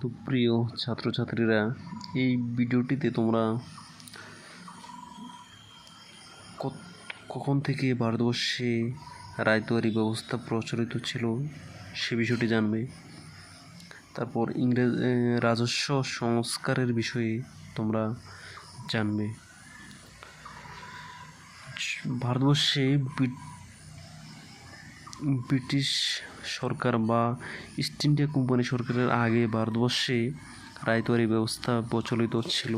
তো প্রিয় ছাত্রছাত্রীরা, এই ভিডিওটিতে তোমরা কখন থেকে ভারতবর্ষে রায়তোয়ারি ব্যবস্থা প্রচলিত ছিল সে বিষয়টি জানবে। তারপর ইংরেজ রাজস্ব সংস্কারের বিষয়ে তোমরা জানবে। ভারতবর্ষে ব্রিটিশ সরকার বা ইস্ট ইন্ডিয়া কোম্পানি সরকারের আগে ভারতবর্ষে রায়তোয়ারি ব্যবস্থা প্রচলিত ছিল।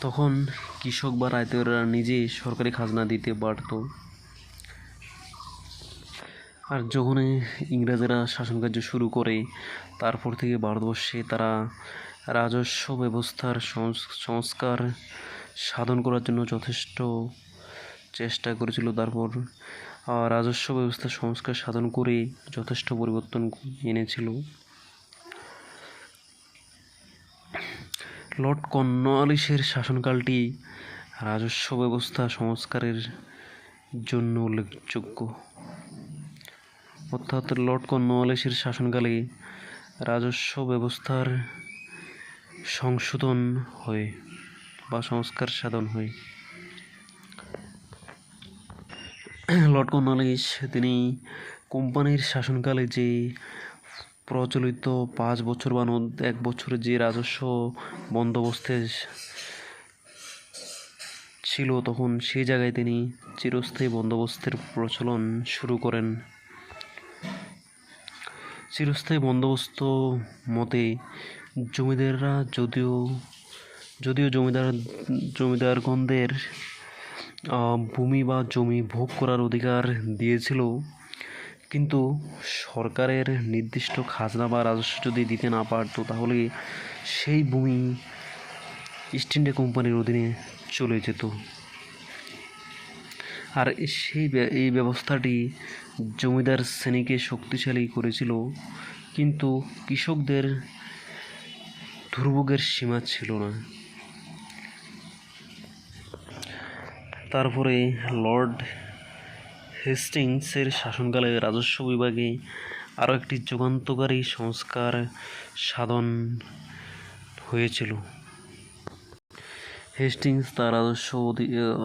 তখন কৃষক বা রায়তোয়ারা নিজে সরকারি খাজনা দিতে পারত। আর যখন ইংরেজেরা শাসনকার্য শুরু করে, তারপর থেকে ভারতবর্ষে তারা রাজস্ব ব্যবস্থার সংস্কার সাধন করার জন্য যথেষ্ট চেষ্টা করেছিল, তারপর রাজস্ব ব্যবস্থা সংস্কার সাধন করে যথেষ্ট পরিবর্তন এনেছিল। লর্ড কর্নওয়ালিসের শাসনকালটি রাজস্ব ব্যবস্থা সংস্কারের জন্য উল্লেখযোগ্য। অর্থাৎ লর্ড কর্নওয়ালিসের শাসনকালে রাজস্ব ব্যবস্থার সংশোধন হয় বা সংস্কার সাধন হয়। লর্ড কর্নওয়ালিস তিনি কোম্পানির শাসনকালে যে প্রচলিত পাঁচ বছর বা এক বছরের যে রাজস্ব বন্দোবস্তে ছিল, তখন সেই জায়গায় তিনি চিরস্থায়ী বন্দোবস্তের প্রচলন শুরু করেন। চিরস্থায়ী বন্দোবস্ত মতে জমিদাররা, যদিও যদিও জমিদার, জমিদারগণদের ভূমি বা জমি ভোগ করার অধিকার দিয়েছিল। কিন্তু সরকারের নির্দিষ্ট খাজনা বা রাজস্ব যদি দিতে না পারতো, তাহলে সেই ভূমি ইস্ট ইন্ডিয়া কোম্পানির অধীনে চলে যেত। আর সেই এই ব্যবস্থাটি জমিদার শ্রেণীকে শক্তিশালী করেছিল। কিন্তু কৃষকদের দুর্ভোগের সীমা ছিল না। তারপরে লর্ড হেস্টিংসের শাসনকালে রাজস্ব বিভাগে আরও একটি যুগান্তকারী সংস্কার সাধন হয়েছিল। হেস্টিংস তার রাজস্ব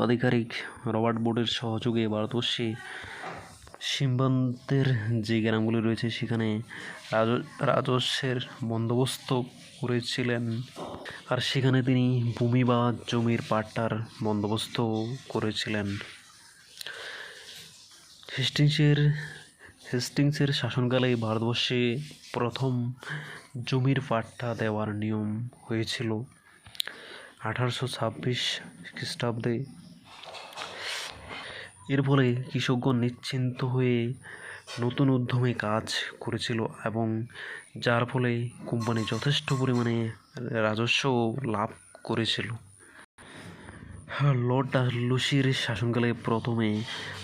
আধিকারিক রবার্ট বোর্ডের সহযোগে ভারতবর্ষে সীমান্তের যে গ্রামগুলি রয়েছে, সেখানে রাজ- রাজস্বের বন্দোবস্ত করেছিলেন। আর সেখানে তিনি ভূমি বা জমির পাট্টার বন্দোবস্ত করেছিলেন। হেস্টিংসের হেস্টিংসের শাসনকালে ভারতবর্ষে প্রথম জমির পাট্টা দেওয়ার নিয়ম হয়েছিল। আঠারোশো ছাব্বিশ খ্রিস্টাব্দে এর ফলে কৃষকগণ নিশ্চিন্ত হয়ে নতুন উদ্যমে কাজ করেছিল এবং যার ফলে কোম্পানি যথেষ্ট পরিমাণে রাজস্ব লাভ করেছিল। লর্ড ডালহৌসির শাসনকালে প্রথমে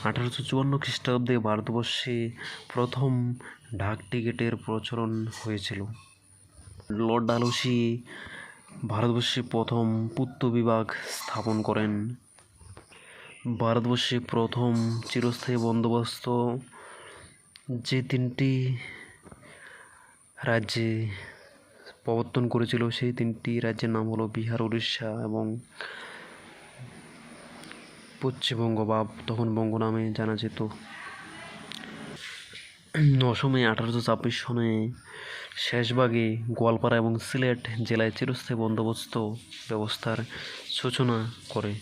আঠারোশো চুয়ান্ন খ্রিস্টাব্দে ভারতবর্ষে প্রথম ডাক টিকিটের প্রচলন হয়েছিল। লর্ড ডালহৌসি ভারতবর্ষে প্রথম পূর্ত বিভাগ স্থাপন করেন। ভারতবর্ষে প্রথম চিরস্থায়ী বন্দোবস্ত যে তিনটি রাজ্যে প্রবর্তন করেছিল, সেই তিনটি রাজ্যের নাম হলো বিহার, উড়িষ্যা এবং পশ্চিমবঙ্গ বা তখন বঙ্গ নামে জানা যেত। অসমে আঠারোশো ছাব্বিশ সনে শেষভাগে গোয়ালপাড়া এবং সিলেট জেলায় চিরস্থায়ী বন্দোবস্ত ব্যবস্থার সূচনা করে।